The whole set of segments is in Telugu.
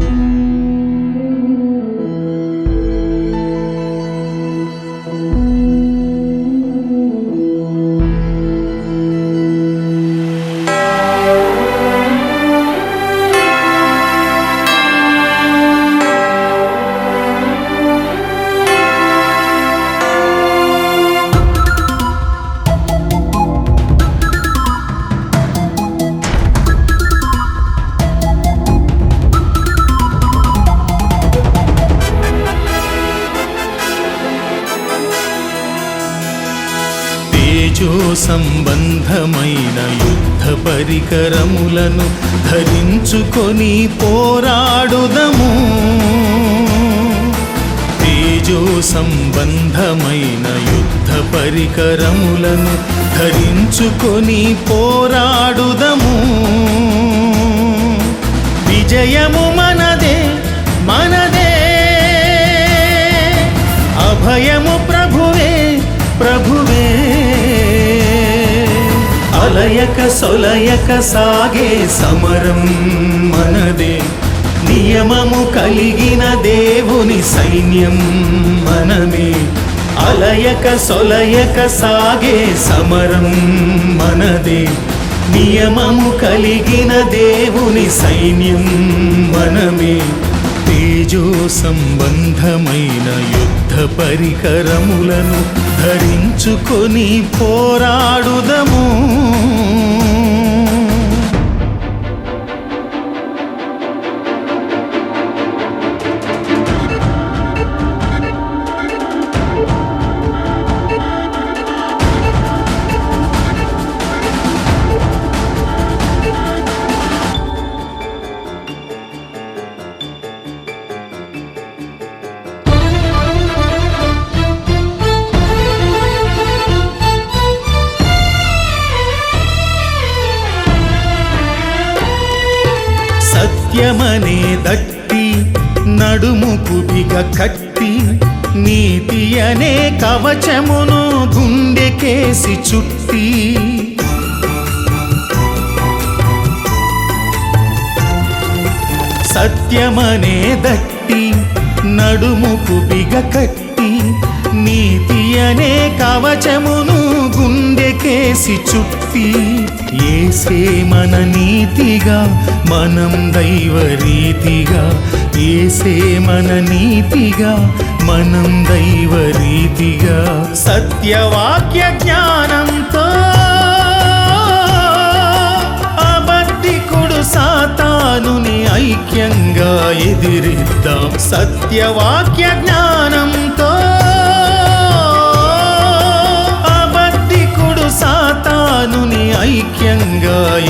తేజో సంబంధమైన యుద్ధ పరికరములను ధరించుకొని పోరాడుదము. తేజో సంబంధమైన యుద్ధ పరికరములను ధరించుకొని పోరాడుదము. విజయము అలయక సొలయక సాగే సమరం మనదే. నియమము కలిగిన దేవుని సైన్యం మనమే. అలయక సొలయక సాగే సమరం మనదే. నియమము కలిగిన దేవుని సైన్యం మనమే. తేజో సంబంధమైన యుద్ధ పరికరములను ధరించుకొని పోరాడుదము. సత్యమనే దట్టి నడుముకు బిగ కట్టి నీతి అనే కవచమును గుండెకేసి చుట్టి. సత్యమనే దట్టి నడుముకు బిగ కట్టి నీతి అనే కవచమును గుండెకేసి చుట్టి ఏసే మన నీతిగా మనం దైవ రీతిగా ఏసే మన నీతిగా మనం దైవ రీతిగా. సత్యవాక్య జ్ఞానంతో అబద్ధికుడు సాతానుని ఐక్యంగా ఎదిరిద్దాం. సత్యవాక్య జ్ఞానం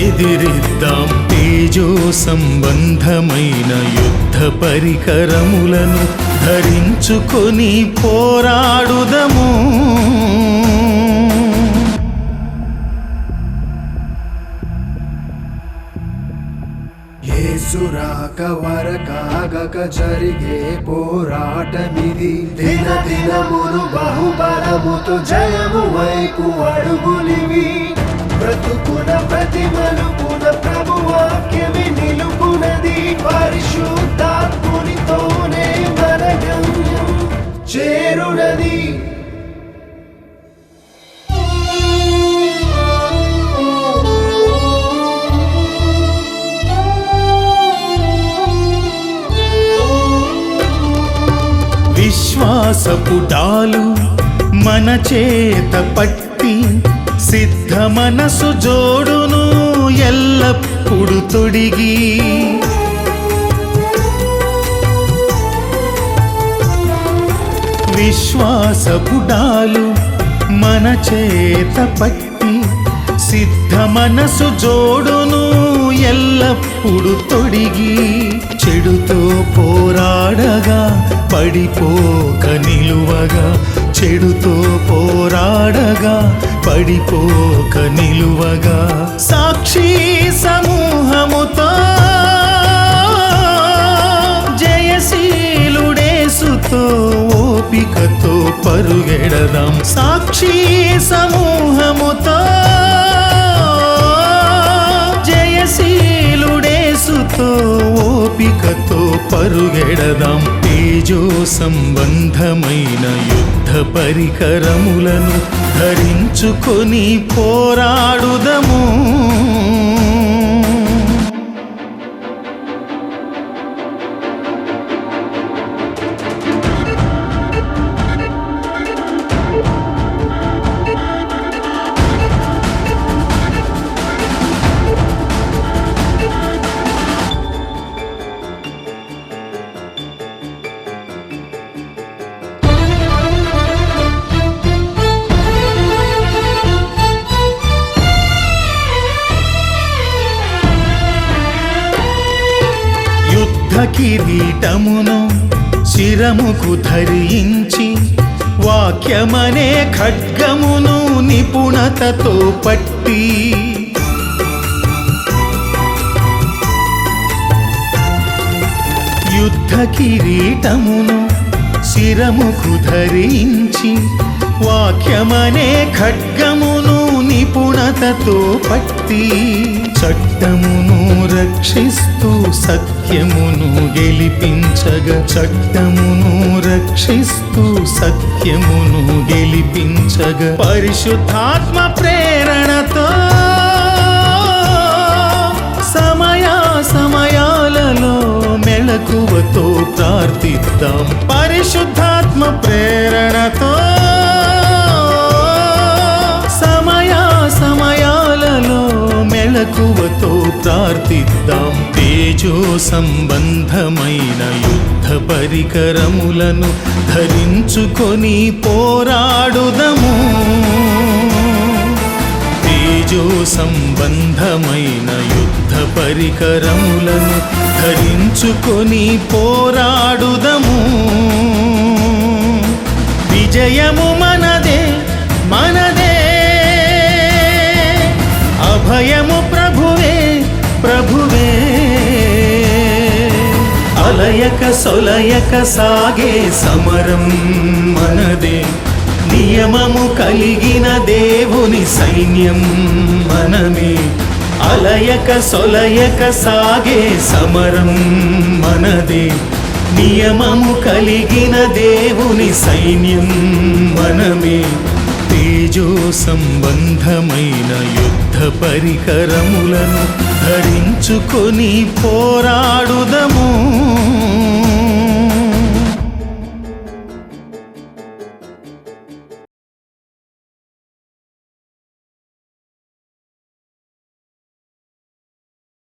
ఎదిరిద్దాం తేజో సంబంధమైన యుద్ధ పరికరములను ధరించుకొని పోరాడుదము. ఏసురాక వరకాగక జరిగే పోరాటమిది. దిన దినమును బహుబలముతో జయము వైపు అడుగులివి బ్రతుకున ప్రతి మలుపున ప్రభు వాక్యమే నిలుపునది. పరిశుద్ధాత్మునితోనే మన గమ్యం చేరునది. విశ్వాసపుటాలు మన చేత పట్టి సిద్ధ మనసు జోడును ఎల్లప్పుడు తొడిగి. విశ్వాసపుటాలు మన చేత పట్టి సిద్ధ మనసు జోడును ఎల్లప్పుడు తొడిగి. చెడుతో పోరాడగా పడిపోక నిలువగా చెడుతో పోరాడగా పడిపోక నిలువగా. సాక్షి సమూహముతో జయశీలుడేసుతో ఓపికతో పరుగెడదాం. సాక్షి సమూహముతో జయశీలుడేసుతో ఓపికతో పరుగెడదాం తేజో సంబంధమైన యుద్ధ పరికరములను ధరించుకొని పోరాడుదము. కిరీటమును శిరముకు ధరించి వాక్యమనే ఖడ్గమును నిపుణతతో పట్టి. యుద్ధ కిరీటమును శిరముకు ధరించి వాక్యమనే ఖడ్గమును నిపుణతతో పట్టి. చట్టమును రక్షిస్తూ సత్యమును గెలిపించగా చట్టమును రక్షిస్తూ సత్యమును గెలిపించగా పరిశుద్ధాత్మ ప్రేరణతో సమయా సమయాలలో మెళకువతో ప్రార్థిద్దాం. పరిశుద్ధాత్మ ప్రేరణతో సమయ సమయాలలో మెళకువతో ప్రార్థిద్దాం. తేజో సంబంధమైన యుద్ధ పరికరములను ధరించుకొని పోరాడుదము. తేజో సంబంధమైన యుద్ధ పరికరములను ధరించుకొని పోరాడుదము. విజయము మనదే మనదే. అభయము అలయక సొలయక సాగే సమరం మనదే. నియమము కలిగిన దేవుని సైన్యం మనమే. అలయక సొలయక సాగే సమరం మనదే. నియమము కలిగిన దేవుని సైన్యం మనమే. తేజో సంబంధమైన యుద్ధ పరికరములను ధరించుకొని పోరాడుదము.